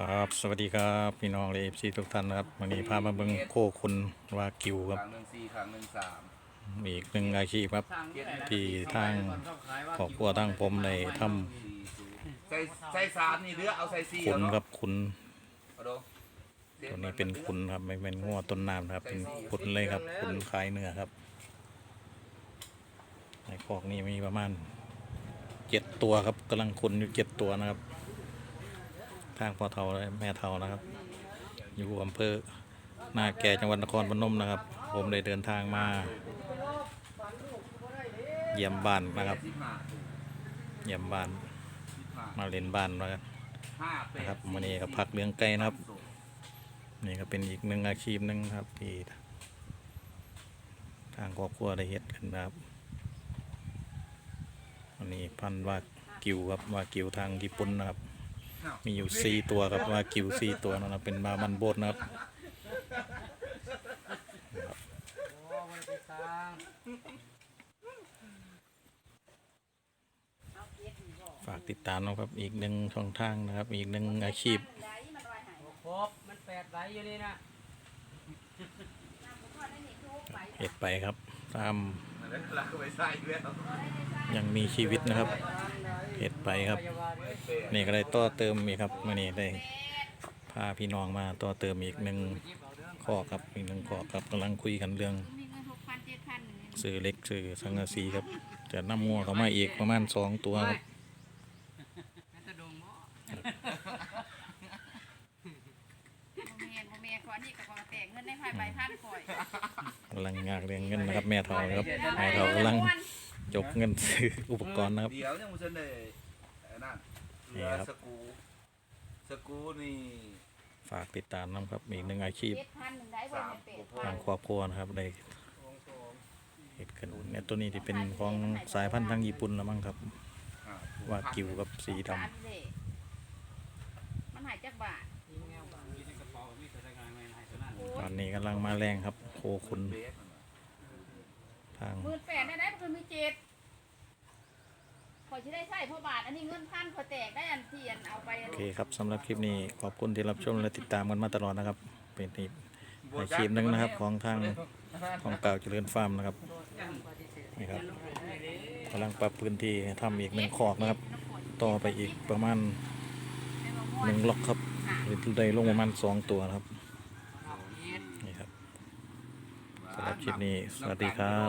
ครับสวัสดีครับพี่น้องเลฟซีทุกท่านนะครับวันนี้พามาเบิ่งโคคุณวากิวครับ ครั้งหนึ่งสี่ครั้งหนึ่งสามอีกหนึ่งอาชีพครับ ที่ทางครอบครัวทางผมได้ทสี่ศูนย์ใส่ใส่สามนี่เรือเอาใส่สี่ำขุนเอาเนาะครับขุนเอาดูตัวนี้เป็นขุนครับไม่เป็นงัวต้นน้ำนะครับ เป็นขุนเลยครับขุนคลายเนื้อครับในคอกนี้มีประมาณเจ็ดตัวครับกำลังขุนอยู่เจ็ดตัวนะครับ ทางพ่อเทาและแม่เทานะครับ อยู่อำเภอนาแก่จังหวัดนครพนมนะครับ ผมได้เดินทางมา เยี่ยมบ้านนะครับ เยี่ยมบ้าน มาเล่นบ้านนะครับนะครับวันนี้ก็พักเลี้ยงไก่นะครับ นี่ก็เป็นอีกหนึ่งอาชีพหนึ่งครับที่ทางครอบครัวได้เฮ็ดกันนะครับวันนี้พันว่ากิวครับว่ากิวทางญี่ปุ่นนะครับ มีอยู่สี่ตัวครับว่ากิวสี่ตัวนะครับเป็นมามันโบดนะครับฝากติดตามนะครับอีกหนึ่งช่องทางนะครับ อีกหนึ่งอาชีพครบมันแปดไหลอยู่นี่นะเฮ็ดไปครับตามแล้วเราก็ไปใส่แล้วยังมีชีวิตนะครับ เฮ็ดไปครับพยาบาลเอ้ยแปดนี่ก็ได้ต่อเติมอีกครับมื่อนี้ได้พาพี่น้องมาต่อเติมอีกหนึ่งข้อครับอีกหนึ่งข้อครับกำลังคุยกันเรื่องมีเงินหกพันเจ็ดพันซื้อเล็กซื้อสังกะสีครับจะนำงัวเข้ามาอีกประมาณสองตัวครับแม่ตะดงบ่โมเมนโมเมนขอนี่กับขอแต่เงินในภายใบพันข่อยกำลังงากเรียงเงินนะครับ แม่เฒ่านะครับแม่เฒ่ากำลัง จกเงินซื้ออุปกรณ์นะครับ เดี๋ยวยังมันจะเลยนั่นเรือสกูสกูนี่ฝากติดตามนะครับอีกหนึ่งอาชีพเจ็ดพันหนึ่งได้บ่สามเป็นเป็ดกว่าทางครอบครัวนะครับได้เห็ดกันเนี่ยตัวนี้ที่เป็นของสายพันธุ์ทางญี่ปุ่นแล้วมั้งครับอ่าว่ากิวกับสีดำมันหายจากบาทมีในกระเป๋ามีแต่ละงานไม่ให้สนั่นตอนนี้กำลังมาแรงครับ โคคุณเบสทางหมื่นแปดได้ได้เพิ่นมีเจ็ดข่ อยสิได้ใช้พราะบาท อันนี้เงินพันขอแตกได้อันที่อันเอาไปโอเคครับสำหรับคลิปนี้ขอบคุณที่รับชมและติดตามกันมาตลอดนะครับ เป็นอีกอาชีพหนึ่งนะครับของทางของเก่าเจริญฟาร์มนะครับนี่ครับกำลังปรับพื้นที่ทำอีกหนึ่งคอกนะครับ ต่อไปอีกประมาณหนึ่งล็อกครับได้ลงประมาณสองตัวนะครับนี่ครับสำหรับคลิปนี้สวัสดีครับ